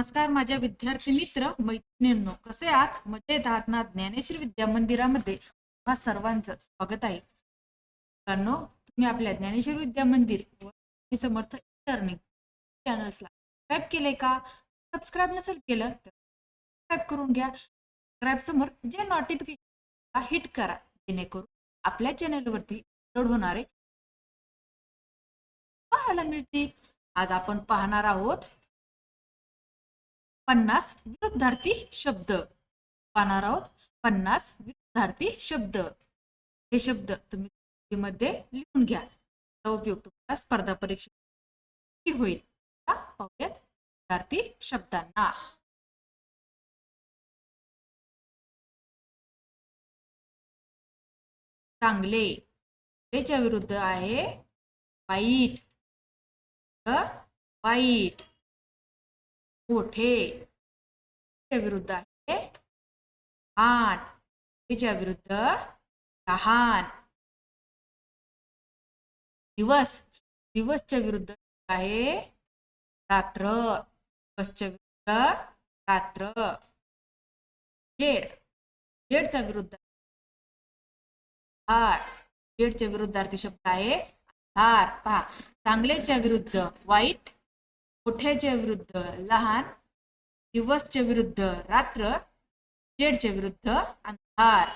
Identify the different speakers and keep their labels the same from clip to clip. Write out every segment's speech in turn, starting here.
Speaker 1: नमस्कार माझ्या विद्यार्थी मित्र मैत्रिणींनो. कसे आहात? मजेत आहात ना? ज्ञानेश्वर विद्या मंदिरामध्ये तुम्हा सर्वांचं स्वागत आहे. मित्रांनो तुम्ही आपल्या ज्ञानेश्वर विद्या मंदिर व समर्थ लर्निंग चॅनल्सला सबस्क्राईब केले का? सबस्क्राईब नसेल केलं तर सबस्क्राईब करून घ्या. सबस्क्राईब समोर जे नोटिफिकेशन हिट करा जेणेकरून आपल्या चॅनलवरती अपलोड होणारे पाहायला मिळतील. आज आपण पाहणार आहोत पन्नास विरुद्धार्थी शब्द. पाहणार आहोत. पन्नास विरुद्धार्थी शब्द. हे शब्द तुम्ही मध्ये लिहून घ्या. त्याचा उपयोग तुम्हाला स्पर्धा परीक्षे होईल. पाहूयात विद्यार्थी शब्दांना. चांगले. त्याच्या विरुद्ध आहे वाईट. वाईट. मोठे च्या विरुद्ध आहे. लहान च्या विरुद्ध लहान. दिवस. दिवसच्या विरुद्ध आहे. रात्र. दिवसच्या विरुद्ध रात्र. जेड जेडच्या विरुद्ध. हार जेडच्या विरुद्धार्थी शब्द आहे. हार पहा. चांगल्याच्या विरुद्ध. वाईट. मोठ्याच्या विरुद्ध? लहान दिवसच्या विरुद्ध? रात्र जेडच्या विरुद्ध? अंधार.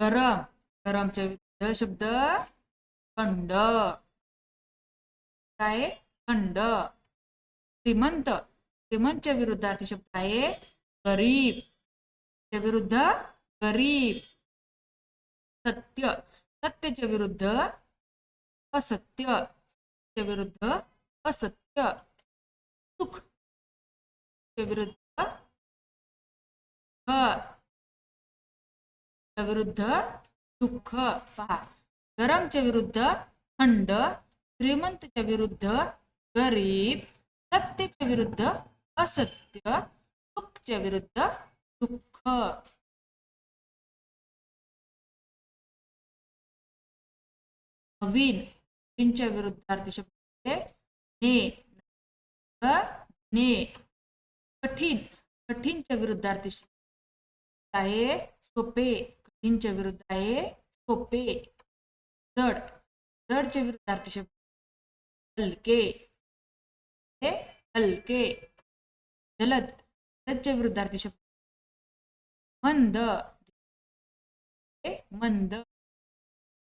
Speaker 1: गरम. गरमच्या विरुद्ध शब्द थंड काय थंड श्रीमंत. श्रीमंतच्या विरुद्धार्थी शब्द आहे गरीब. च्या विरुद्ध गरीब. सत्य. सत्यच्या विरुद्ध असत्य. विरुद्ध असत्य. सुख. विरुद्ध विरुद्ध दुःख. पहा. गरमच्या विरुद्ध थंड श्रीमंतच्या विरुद्ध गरीब. सत्यच्या विरुद्ध असत्य. सुखच्या विरुद्ध दुःख. नवीन. नवीनच्या विरुद्धार्थी शब्द ने ने कठीण कठीणच्या विरुद्धार्थी शब्द आहे. सोपे कठीणच्या विरुद्ध आहे. सोपे जड जडच्या विरुद्धार्थी शब्द हलके हलके जलद जलदच्या विरुद्धार्थी शब्द मंद मंद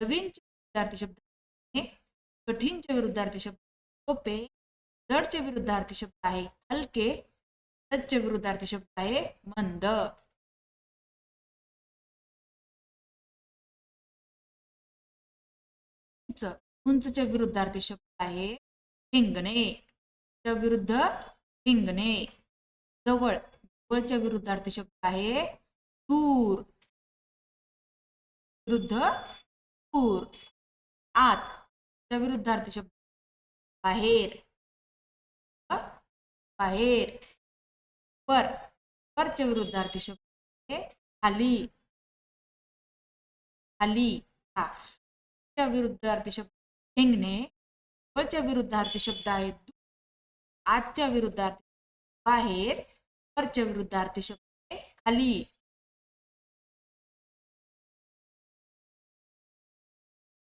Speaker 1: नवीनच्या विरुद्धार्थी शब्द कठीणचे विरुद्धार्थी शब्द सोपे जडचे विरुद्धार्थी शब्द आहे हलके जडच्या विरुद्धार्थी शब्द आहे मंद. उंच उंचच्या विरुद्धार्थी शब्द आहे हिंगणे विरुद्ध हिंगणे. जवळ जवळच्या विरुद्धार्थी शब्द आहे दूर विरुद्ध दूर आत च्या विरुद्धार्थी शब्द बाहेर बाहेर. पर परच्या विरुद्धार्थी शब्द खाली. खाली. हा. च्या विरुद्धार्थी शब्द हिंगणे वरच्या विरुद्धार्थी शब्द आहे आजच्या विरुद्धार्थी बाहेर वरच्या विरुद्धार्थी शब्द खाली.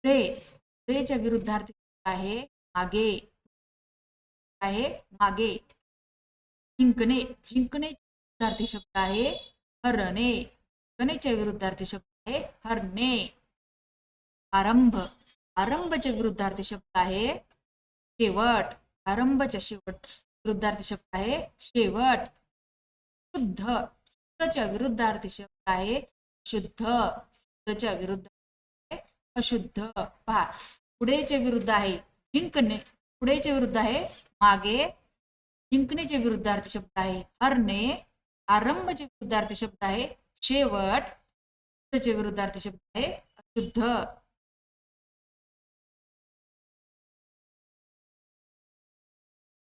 Speaker 1: ते रेच्या विरुद्धार्थी आहे मागे. आहे मागे. जिंकणे जिंकणे विरुद्धार्थी शब्द आहे हरणे. गणेच्या विरुद्धार्थी शब्द आहे हरणे. आरंभ. आरंभच्या विरुद्धार्थी शब्द आहे शेवट. आरंभच्या शेवट विरुद्धार्थी शब्द आहे शेवट. शुद्ध. शुद्धच्या विरुद्धार्थी शब्द आहे शुद्ध. शुद्धच्या विरुद्ध अशुद्ध. पहा पुढेच्या विरुद्ध आहे जिंकणे पुढेच्या विरुद्ध आहे मागे. जिंकण्याच्या विरुद्धार्थी शब्द आहे हरणे. आरंभचे विरुद्धार्थी शब्द आहे शेवट. त्याचे विरुद्धार्थी शब्द आहे अशुद्ध.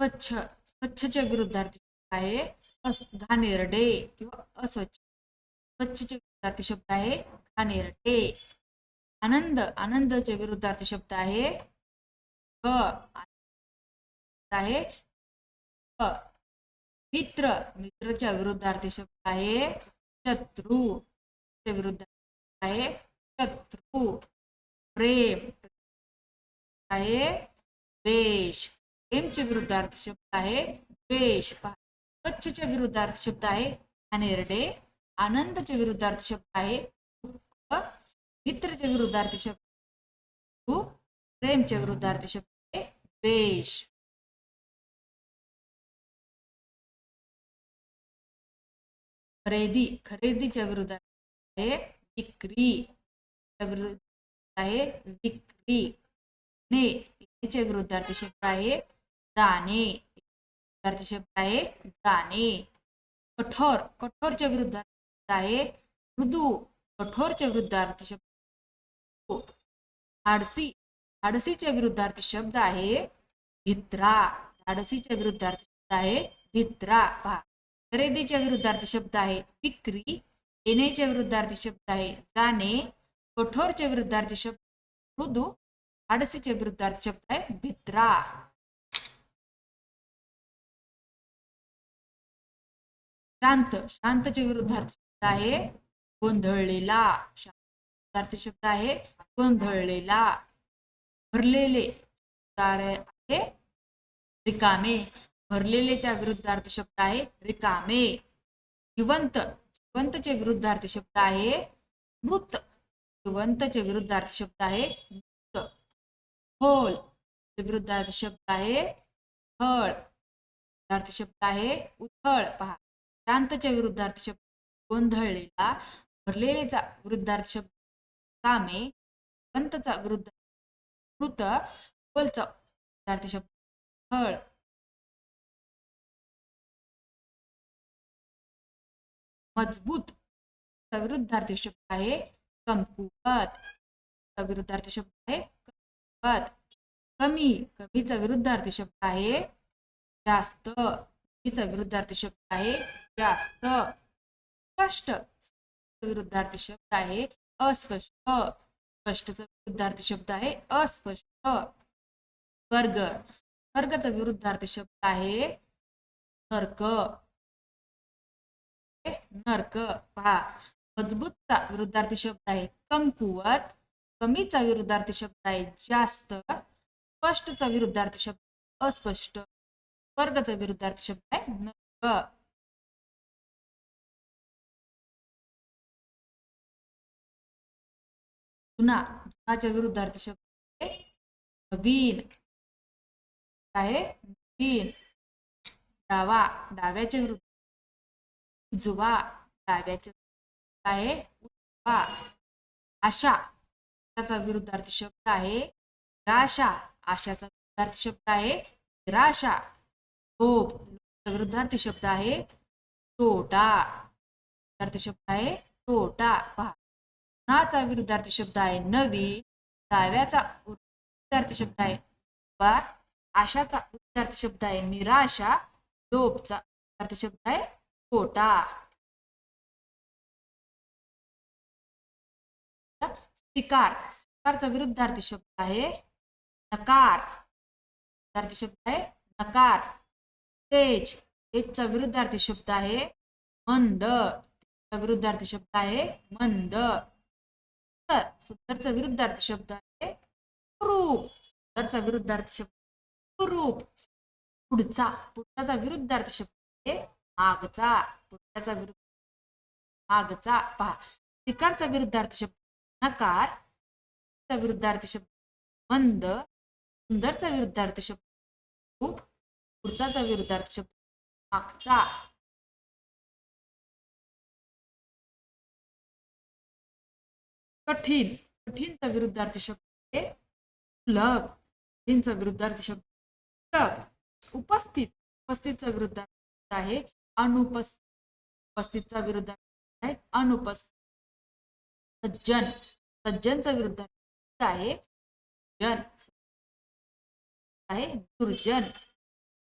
Speaker 1: स्वच्छ. स्वच्छच्या विरुद्धार्थी शब्द आहे घाणेरडे किंवा अस्वच्छ स्वच्छच्या विरुद्धार्थी शब्द आहे घाणेरडे. आनंद आनंदचे विरुद्धार्थी शब्द आहे. ग आहे. मित्र मित्रच्या विरुद्धार्थी शब्द आहे. शत्रू च्या विरुद्ध आहे. शत्रू प्रेम आहे. द्वेष प्रेमच्या विरुद्धार्थी शब्द आहे. द्वेष स्वच्छच्या विरुद्धार्थी शब्द आहे. अनेरडे आनंदच्या विरुद्धार्थी शब्द आहे. दुःख मित्रच्या विरुद्धार्थी शब्द प्रेमच्या विरुद्धार्थी शब्द आहे द्वेष. खरेदी खरेदीच्या विरुद्धार्थ आहे विक्री. विरुद्ध आहे विक्री. ने येण्याच्या विरुद्धार्थी शब्द आहे जाणे विरुद्धार्थी शब्द आहे जाणे कठोर कठोरच्या विरुद्धार्थी शब्द आहे मृदू. कठोरच्या विरुद्धार्थी शब्द हो. धाडसी. धाडसीच्या विरुद्धार्थी शब्द आहे भित्रा धाडसीच्या विरुद्धार्थी शब्द आहे भित्रा पहा. खरेदीच्या विरुद्धार्थी शब्द आहे विक्री. येण्याच्या विरुद्धार्थी शब्द आहे जाणे. कठोरच्या विरुद्धार्थी शब्द मृदू. धाडसीच्या विरुद्धार्थी शब्द आहे भित्रा. शांत. शांतच्या विरुद्धार्थी शब्द आहे गोंधळलेला. शांत शब्द आहे गोंधळलेला भरलेले आहे? रिकामे. भरलेलेच्या विरुद्धार्थ शब्द आहे रिकामे. जिवंत. जिवंतचे विरुद्धार्थ शब्द आहे मृत. जिवंतचे विरुद्धार्थ शब्द आहे मृत. खोल. विरुद्धार्थ शब्द आहे हळ विरुद्धार्थ शब्द आहे उथळ. पहा. शांतच्या विरुद्धार्थ शब्द गोंधळलेला. भरलेलेचा विरुद्धार्थ शब्द कामे जिवंतचा वृद्ध मृत खोलचा विरुद्धार्थी शब्द हळ. मजबूत चा विरुद्धार्थी शब्द आहे कमकुवत. चा विरुद्धार्थी शब्द आहे कमकुवत. कमी कमीचा विरुद्धार्थी शब्द आहे जास्त. कमीचा विरुद्धार्थी शब्द आहे जास्त. स्पष्ट विरुद्धार्थी शब्द आहे अस्पष्ट. स्पष्टचा विरुद्धार्थी शब्द आहे. अस्पष्ट. वर्ग. वर्गाचा विरुद्धार्थी शब्द आहे. नर्क. नर्क. पहा. मजबूतचा विरुद्धार्थी शब्द आहे. कमकुवत. कमीचा विरुद्धार्थी शब्द आहे. जास्त. स्पष्टचा विरुद्धार्थी शब्द अस्पष्ट. वर्गाचा विरुद्धार्थी शब्द आहे. नर्क. जुना जुनाच्या विरुद्धार्थी शब्द आहे. नवीन. आहे? नवीन. डावा डाव्याच्या विरुद्ध. उजवा डाव्याच्या आहे? उजवा. आशा. आशाचा विरुद्धार्थी शब्द आहे. निराशा. आशाचा विरुद्धार्थी शब्द आहे. निराशा. लोभ. विरुद्धार्थी शब्द आहे. तोटा. विरुद्धार्थी शब्द आहे. तोटा. पहा. नाचा विरुद्धार्थी शब्द आहे नवीन डाव्याचा विरुद्धार्थी शब्द आहे बार आशाचा विरुद्धार्थी शब्द आहे निराशा लोभचा विरुद्धार्थी शब्द आहे कोटा स्वीकार स्वीकारचा विरुद्धार्थी शब्द आहे नकार. विरुद्धार्थी शब्द आहे नकार. तेज तेजचा विरुद्धार्थी शब्द आहे मंद. तेजचा विरुद्धार्थी शब्द आहे मंद. सुंदर सुंदरचा विरुद्धार्थ शब्द आहे. कुरूप सुंदरचा विरुद्धार्थ शब्द कुरूप पुढचा. पुढचा विरुद्धार्थ शब्द आहे. मागचा. पुढचा विरुद्ध. मागचा. पहा. शिकारचा विरुद्धार्थी शब्द नकार. विरुद्धार्थी शब्द मंद सुंदरचा विरुद्धार्थी शब्द खूप पुढचाचा विरुद्धार्थ शब्द मागचा. कठीण कठीणचा विरुद्धार्थी शब्द आहे. सुलभ कठीणचा विरुद्धार्थी शब्द उपस्थित उपस्थितचा विरुद्धार्थ आहे. अनुपस्थित उपस्थितचा विरुद्धार्थ आहे. अनुपस्थित सज्जन सज्जनचा विरुद्धार्थ आहे. जन आहे. दुर्जन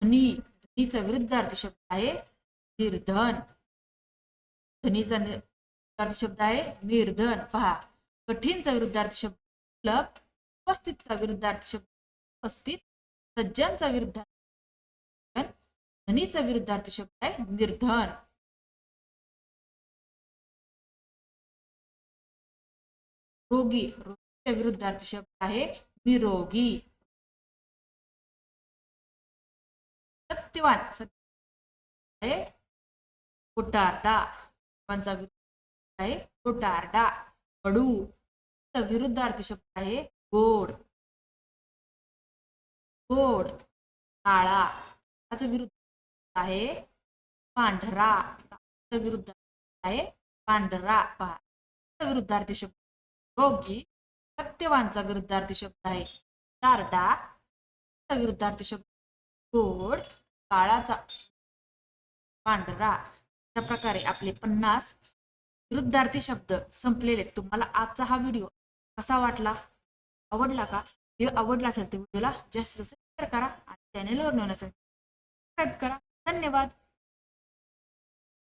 Speaker 1: धनी धनीचा विरुद्धार्थी शब्द आहे. निर्धन धनीचा शब्द आहे. निर्धन पहा. कठीणचा विरुद्धार्थी शब्द क्लब उपस्थितचा विरुद्धार्थी शब्द उपस्थित सज्जनचा विरुद्धार्थी धनीचा विरुद्धार्थी शब्द आहे निर्धन. रोगी रोगीच्या विरुद्धार्थी शब्द आहे निरोगी. सत्यवान सत्य आहे कोटारडा विरुद्ध आहे कोटारडा कडू. विरुद्धार्थी शब्द आहे गोड. गोड. काळा. त्याचा विरुद्ध आहे पांढरा. विरुद्ध आहे पांढरा. पहा. विरुद्धार्थी शब्द गोगी सत्यवानचा विरुद्धार्थी शब्द आहे. तारडा विरुद्धार्थी शब्द गोड. काळाचा. पांढरा. अशा प्रकारे आपले पन्नास विरुद्धार्थी शब्द संपलेले तुम्हाला आजचा हा व्हिडिओ कसा वाटला? आवडला का? व्हिडिओ आवडला असेल तर व्हिडिओला जास्तीत जास्त शेअर करा आणि चॅनेलवर नवीन असेल सबस्क्राईब करा. धन्यवाद.